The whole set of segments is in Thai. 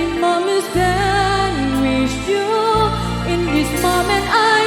Every moment spent with you. In this moment, I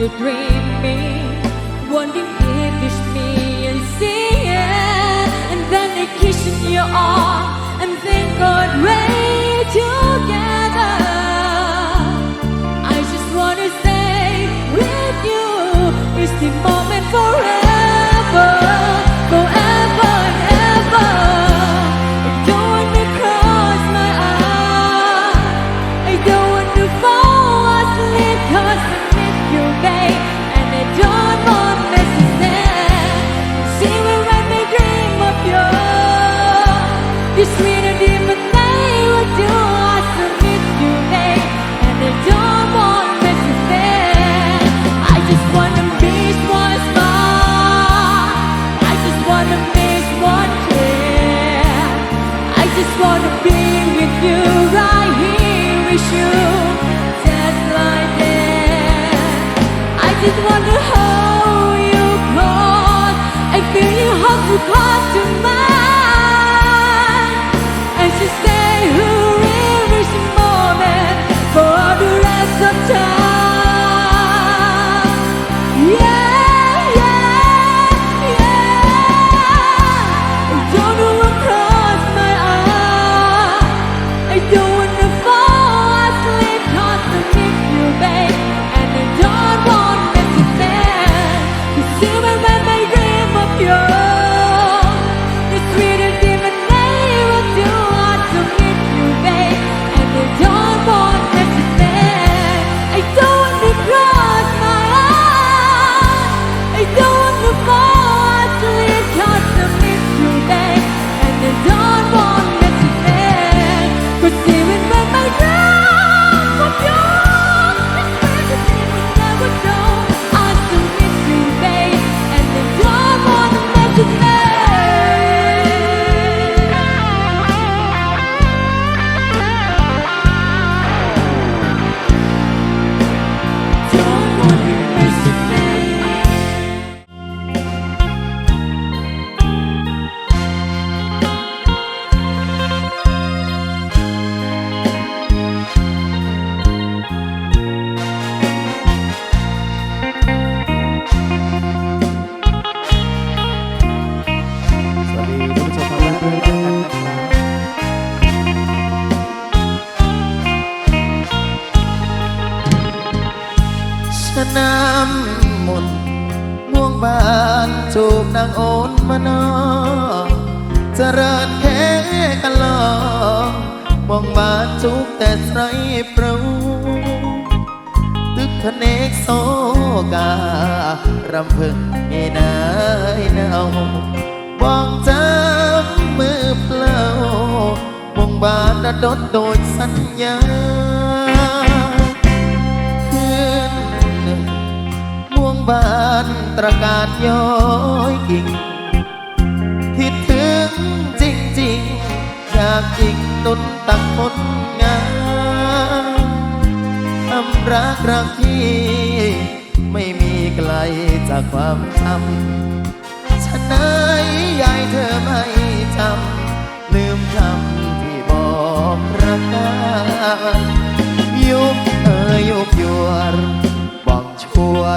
wanting, dreaming, wanting to kiss me and see it, and then they kiss in your arm, and thank God we're together. I just wanna stay with you. It's the I just wanna be with you right here with you. I just wanna hold you close. I feel your heart to close to น้ำมนต์ม่วงบานจูบนางโอนมานอเจริญแค่กันลองม่วงบานจูบแต่ไสรปรูตึกทะเนกโซการำพึงเอนายเนาบองจำมือเปล่าวงบานระดดโดยสัญญา บานตระการย้อยกิ่งคิดถึงจริงๆอยากจิกนุนตักคนงามทำรักรักที่ ไม่มีไกลจากความจำฉะไหนยายเธอไม่จำลืมคำที่บอกรักกันยุบเอ่ยยุบยุ่อแตบเล่าใสรเธอมุกกำเรียเตรียไตรบ้องแสน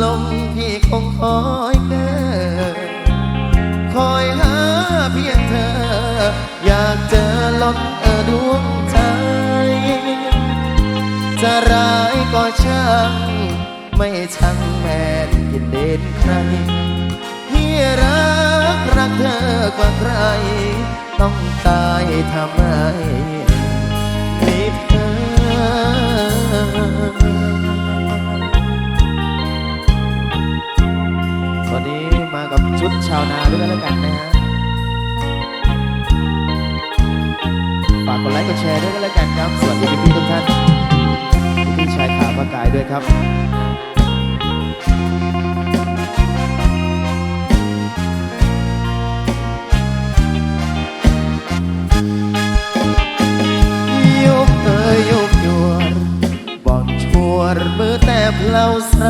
ขยมรำเพิงโรนาเรียกจัดคราเรียกชะงาเดือนดับลับลงพี่คงคอยเกิดคอยหาเพียงเธอ อยากเจอลมเออดวงใจ จะร้ายก็ช่างไม่ช่างแม่นยินเด่นใครที่รักรักเธอกว่าใคร ต้องตายทำไมมีเธอ ชุดชาวนาด้วยกันแล้วกันนะฮะ ฝากกดไลค์กดแชร์ด้วยกันแล้วกันครับ สวัสดีพี่ๆทุกท่านพี่ชายขาพระกายด้วยครับยุบเอ่ยยุบยวรบอกชวนมือแต่เพลาใส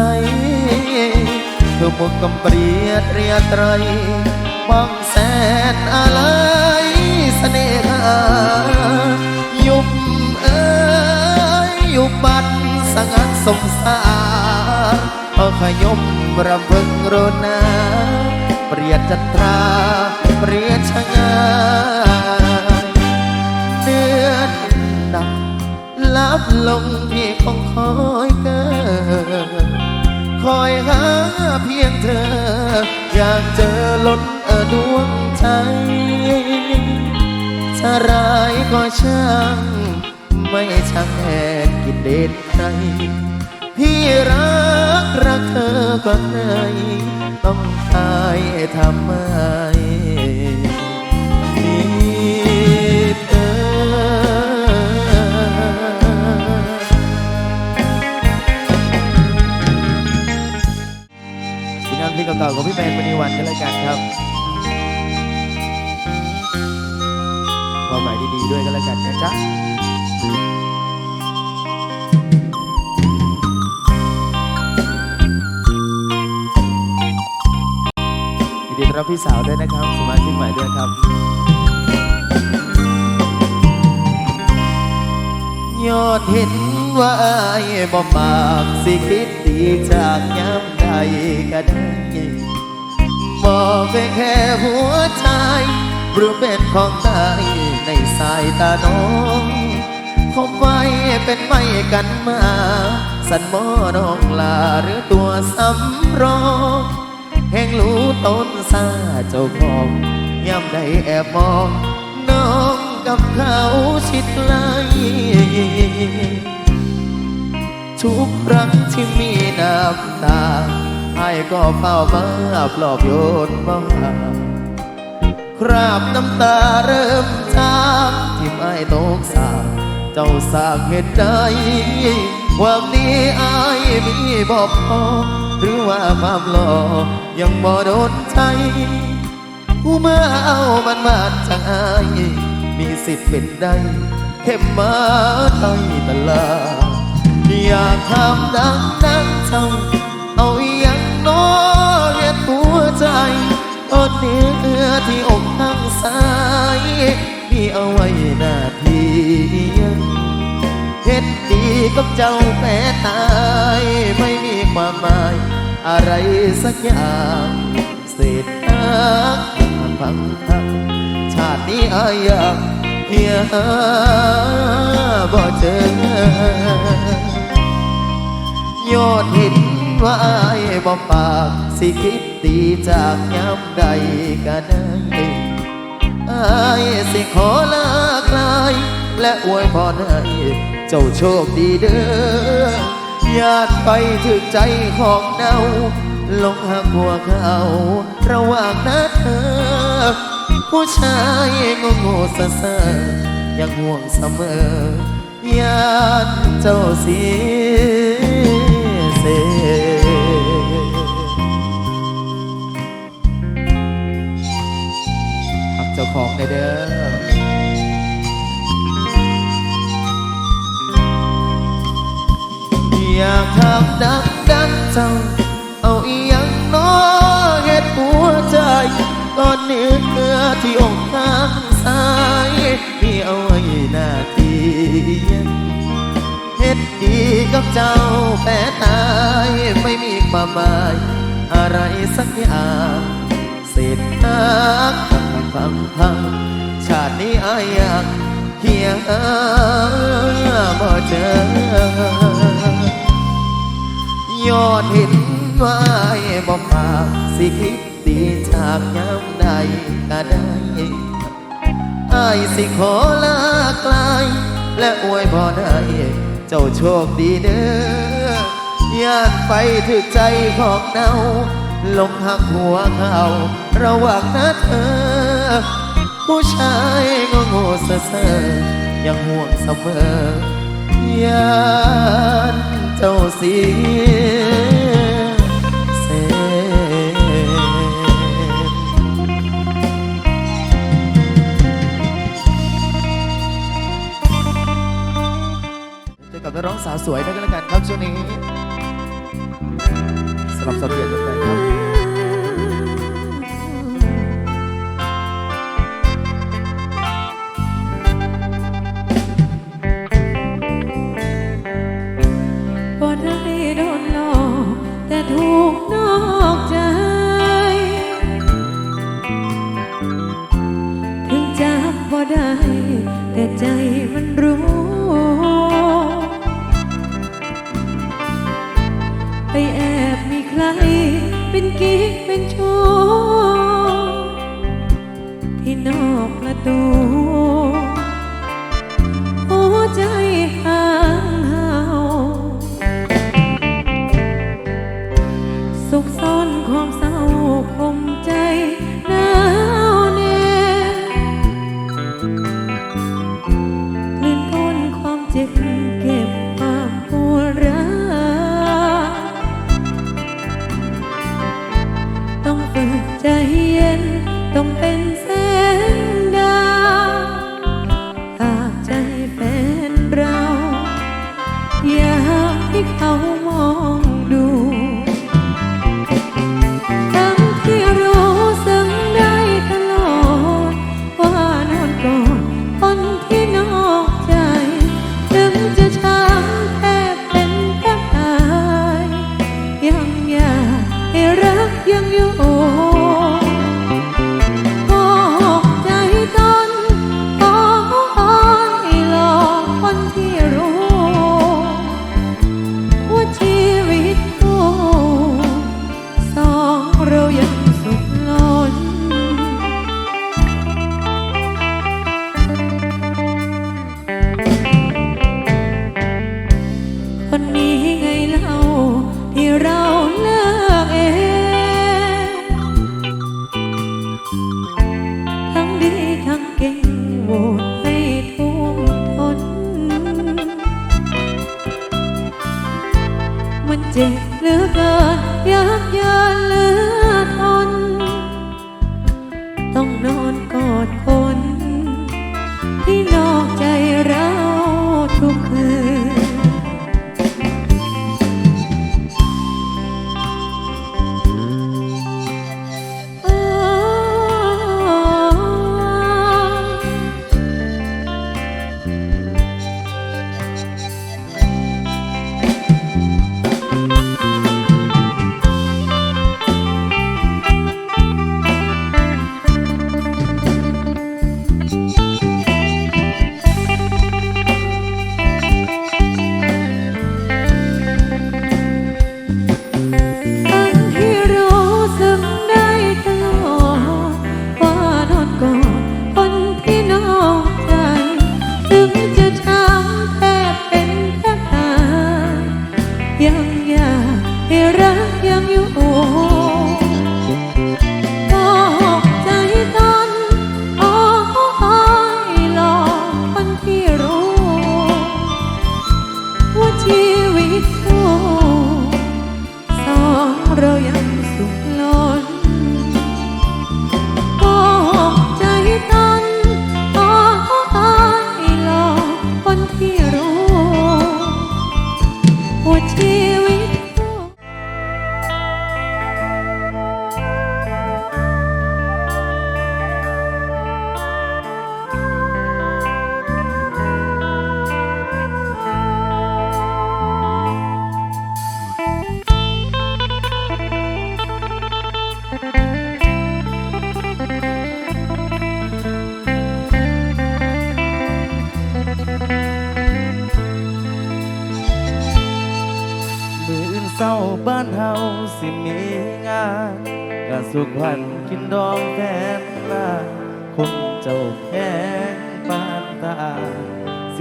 ធ្វើមុខកំព្រាតរាត្រីបងសែនអាឡ័យស្នេហាយប់អើយយប់បាត់សង្កសំសារអស់ខ្ញុំរំវឹករណាព្រាតចត្រាព្រាតឆងានឿនដាប់លាប់លងពីខំខ້ອຍ อยหาเพียงเธอ อยากเจอล้นเออดวงใจจะร้ายก็ช่าง ไม่ช่างแหกกินเด่นใคร พี่รักรักเธอกว่าใครต้องตายทำไม วันกันแล้วกันครับความหมายดีๆด้วยกันแล้วกันนะจ๊ะยินดีต้อนรับพี่สาวด้วยนะครับ สมาชิกใหม่ด้วยครับยอดเห็นว่าไอายบ่ปากสิคิดดีจากย้ำใดก็ได้ บอกไปแค่หัวใจหรือเป็นของตายในสายตาน้องคบไว้เป็นไม่กันมา สันมอน้องลาหรือตัวสำรองแห่งรู้ต้นซาเจ้าของย่ำได้แอบมอง น้องกับเขาชิดไกลทุกครั้งที่มีน้ำตา ไอ้ก็เฝ้ามาปลอบโยนมางคราบน้ำตาเริ่มจางที่ไม่ตกสาเจ้าสร้างเหตุใดความดีอายมีบอกพอหรือว่าความหล่อยังบ่โดนใจผู้มาเอามันมาจากอายมีสิทธิ์เป็นได้เข้มมาไทยตลาดอยากทำดังนั้นเจ้า ที่อกข้างซ้ายมีเอาไว้หน้าที่ยังเฮ็ดดีกับเจ้าแม่ตายไม่มีความหมาย อะไรสักอย่างเศษหักพังพังชาตินี้อายอยากเพียหาบ่เจอยอดเห็นว่าอายบ่ปากสิคิด ดีจากย้ำใดก็ได้อายสิขอลากลาย และอวยพรให้เจ้าโชคดีเด้อญาติไปถึกใจของเนาลงหักหัวเขาระหว่างนั้นเธอ ผู้ชายโง่โง่ๆซะซะยังห่วงเสมอยานเจ้าเสียเส จ้าของในเด้ออยากทำดังดังเจ้าเอาอีหยังน้อเฮ็ดหัวใจก่อนเนื้อเนื้อที่อกข้างซ้ายมีเอาไว้หน้าทีเฮ็ดดีกับเจ้าแต่ตายไม่มีความหมาย อะไรสักอย่างเศษหัก พังพังชาตินี้อายอยากเฮียบ่เจอยอดเห็นไว้บอกปากสิคิดดีจากยามใดก็ได้อายสิขอลาไกลายและอวยพรให้เจ้าโชคดีเด้อญาติไปถึกใจของเนาลงหักหัวเขาระหว่างนะเธอ ผู้ชายงงๆเซ่อๆยังห่วงเสมอยานเจ้าเสียเสเจอกับนักร้องสาวสวยด้วยกันแล้วกันครับช่วงนี้สำหรับสาวเรียนด้วกันครับ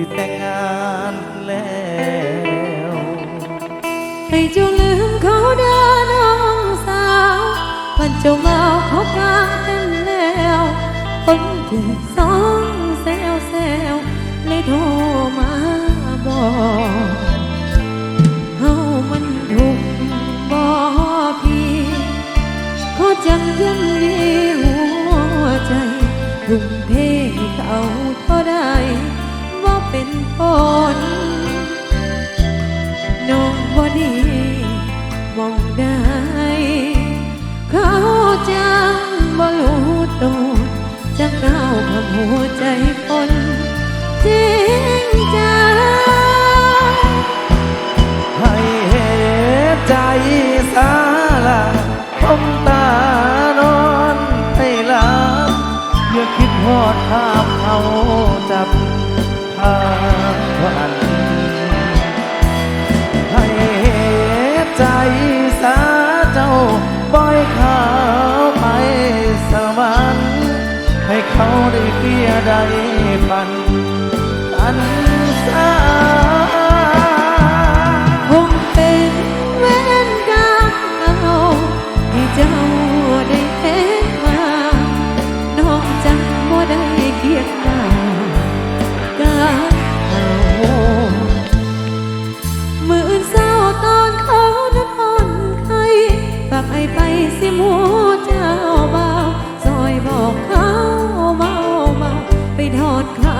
ิแต่งงานแล้วให้เจ้าลืมเขาเด้อน้องสาววันเจ้ามาเขาพากันแล้วคนที่สองแซวแซวเลยโทรมาบอกเฮามันถูกบ่พี่ขอจำเรื่องดีหัวใจถึงเทเขา นน้องบ่ดีมองได้ เขาจังบ่รู้ตัวจังเอาคำหัวใจคนที่ một ngày.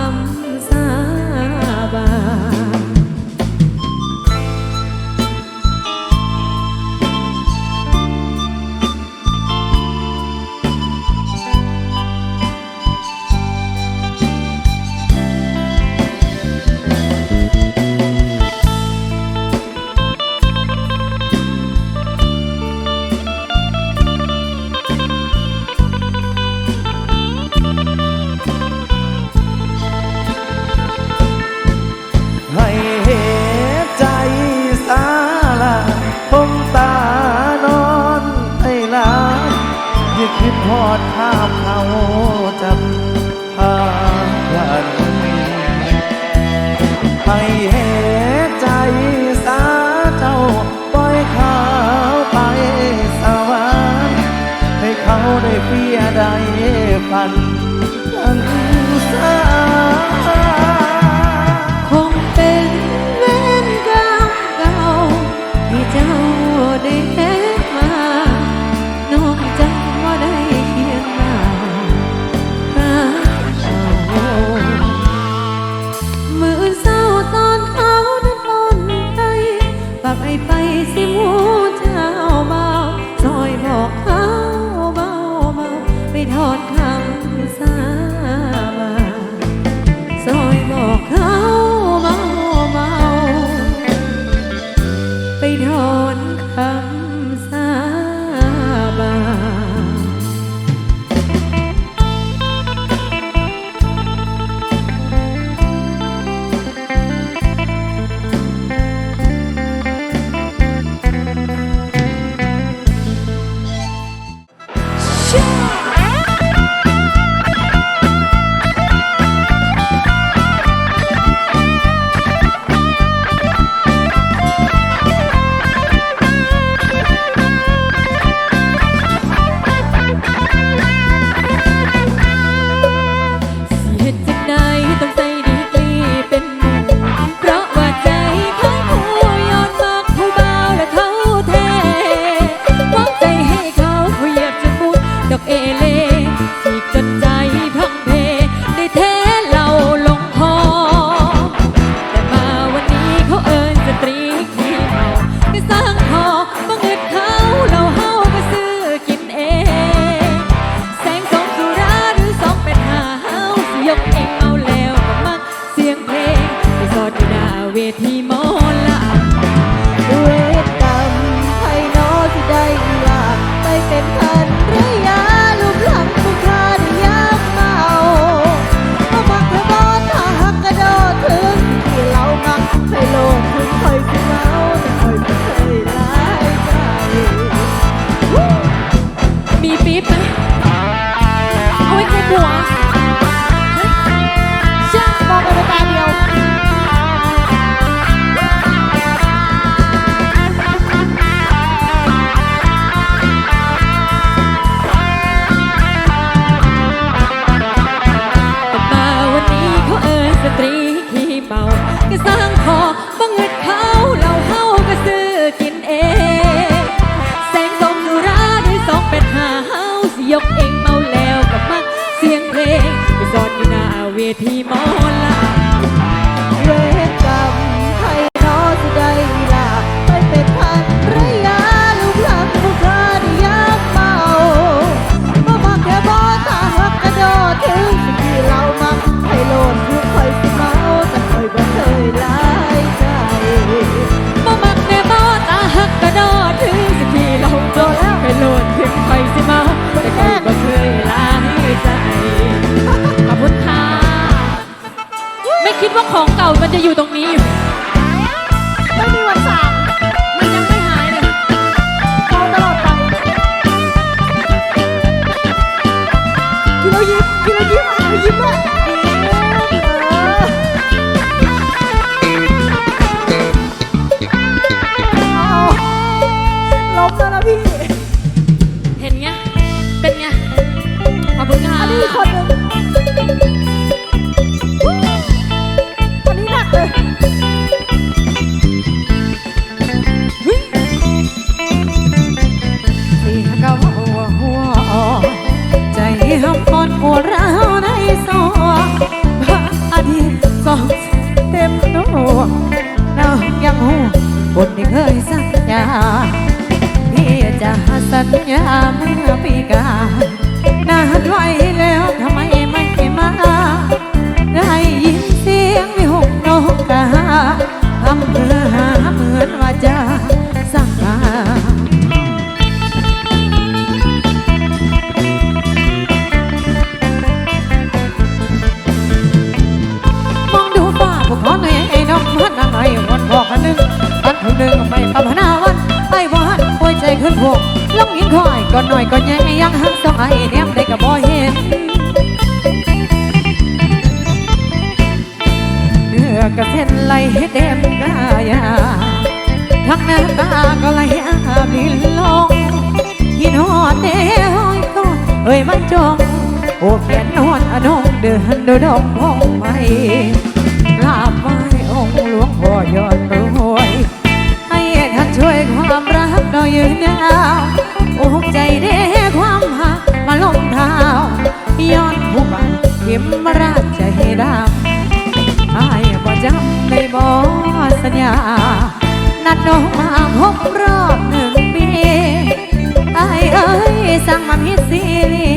เก่ามันจะอยู่ตรงนี้อยู่ไม่มีวันสั่งมันยังไม่หายเลยเอาตลอดไปกินแล้วยิ้มกินแล้วยิ้มอะยิ้มอะ นที่เคยสัญญาพี่จะสัญญาเมื่อปีกา ก่อนหน่อยก่อนแย่ยังหักสองไอ้แนมได้กับบ่เห็นเนื้อกระเส้นไหลให้เต็มกายาทั้งหน้าตาก็ไหลอาบินลงกินหอดเด้ห้อยก็เอ้ยมันจงโอ้แขนนวลอนงเดินโดยดงพงไม่กราบไหว้องหลวงพ่อยอดรวยให้ท่านช่วยความรักเรายืนยาว มราชใจดำไอ้บ่จำได้บ่สัญญา นัดน้องมาพบรอบหนึ่งปีไอ้เอ้ยสั่งมาพิซีรี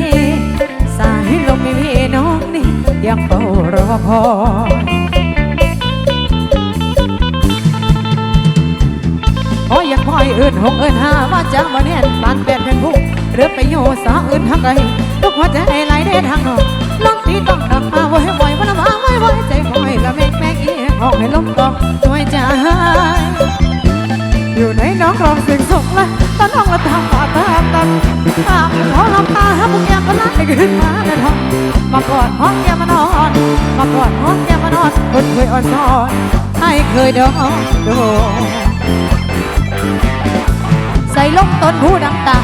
สายลมไม่พี่น้องนี่ยังเฝ้ารอคอยโอ้ยยังคอยอื่นหกเอินห้าว่าจะมาเนียนปานเป็นเป็นผู้เรือไปโยสาอื่นทักไกลทุกหัวใจไหลได้ทางนอก ตีต้องดักมาไว้ไว้วันละมาไว้ไว้ใจคอยละเมกแม่กี้ห้องให้ล้มตอกช่วยใจอยู่ในน้องรองเสียงส่งละตอนน้องละทำปาตาตันตามขอลำตาให้พวกแกก็ไล่ขึ้นมาในท้องมากอดห้องแก้มานอนมากอดห้องแก้มานอนคนเคยอ่อนซ้อนให้เคยดองโดใส่ลมต้นผู้ดังตา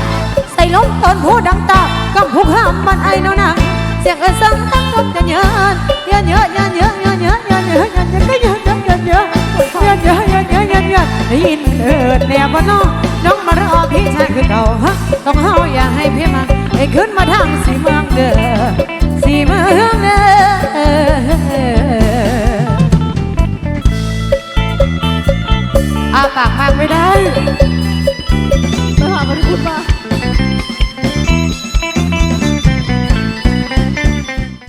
ใส่ลมต้นผู้ดังตากำผู้ข้ามมันไอ้นอนัง เสียงเอินสังตั้งลมจะเยินเยินเยอะเยินเยอะเยินเยอะเยินเยอะเยินเยอะเยินเยอะเยินเยอะเยินเยอะเยินเยอะเยินเยอะได้ยินเอิดแนวบ่น้องน้องมารอพี่ชายคือเก่าฮะต้องเฮาอย่าให้พี่มาให้ขึ้นมาทางสีเมืองเด้อสีเมืองเด้ออาปากมากไม่ได้ไปหามันคุณมา